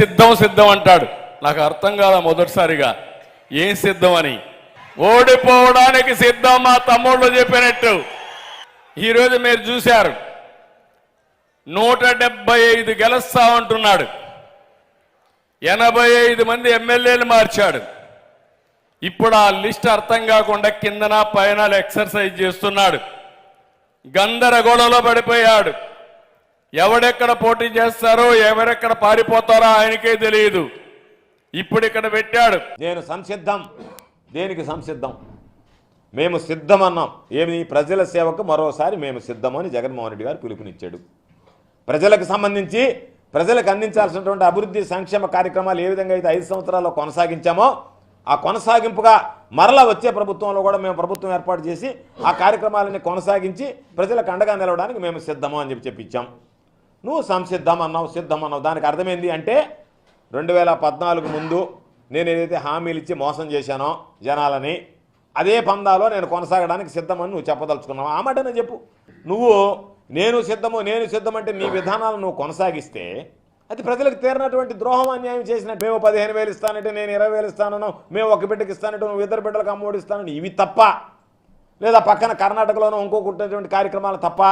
సిద్ధం సిద్ధం అంటాడు. నాకు అర్థం కాదా మొదటిసారిగా. ఏం సిద్ధం అని? ఓడిపోవడానికి సిద్ధం మా తమ్ముళ్ళు చెప్పినట్టు. ఈరోజు మీరు చూశారు. నూట డెబ్బై ఐదు గెలుస్తామంటున్నాడు ఎనభై ఐదు మంది ఎమ్మెల్యేలు మార్చాడు. ఇప్పుడు ఆ లిస్ట్ అర్థం కాకుండా కిందన పైన ఎక్సర్సైజ్ చేస్తున్నాడు. గందరగోళంలో పడిపోయాడు. ఎవడెక్కడ పోటీ చేస్తారో ఎవరెక్కడ పారిపోతారో ఆయనకే తెలియదు ఇప్పుడు ఇక్కడ పెట్టాడు. నేను సంసిద్ధం. దేనికి సంసిద్ధం? మేము సిద్ధమన్నాం. ఏమి? ప్రజల సేవకు మరోసారి మేము సిద్ధమని జగన్మోహన్ రెడ్డి గారు పిలుపునిచ్చాడు. ప్రజలకు సంబంధించి ప్రజలకు అందించాల్సినటువంటి అభివృద్ధి సంక్షేమ కార్యక్రమాలు ఏ విధంగా అయితే ఐదు సంవత్సరాల్లో కొనసాగించామో ఆ కొనసాగింపుగా మరలా వచ్చే ప్రభుత్వంలో కూడా మేము ప్రభుత్వం ఏర్పాటు చేసి ఆ కార్యక్రమాలని కొనసాగించి ప్రజలకు అండగా నిలవడానికి మేము సిద్ధము అని చెప్పి చెప్పించాం నువ్వు సంసిద్ధం అన్నావు సిద్ధం అన్నావు దానికి అర్థమైంది అంటే రెండు వేల పద్నాలుగు ముందు నేను ఏదైతే హామీలు ఇచ్చి మోసం చేశానో జనాలని అదే పందాలో నేను కొనసాగడానికి సిద్ధమని నువ్వు చెప్పదలుచుకున్నావు. ఆ మాటనే చెప్పు. నువ్వు నేను సిద్ధము నేను సిద్ధం అంటే నీ విధానాలను నువ్వు కొనసాగిస్తే అది ప్రజలకు తీరినటువంటి ద్రోహం అన్యాయం చేసిన మేము పదిహేను వేలు ఇస్తానంటే నేను ఇరవై వేలు ఇస్తానను మేము ఒక బిడ్డకి ఇస్తానంటే నువ్వు ఇద్దరు బిడ్డలకు అమ్మఒడి ఇస్తానని. ఇవి తప్ప. లేదా పక్కన కర్ణాటకలోనూ ఇంకొకటి కార్యక్రమాలు తప్ప.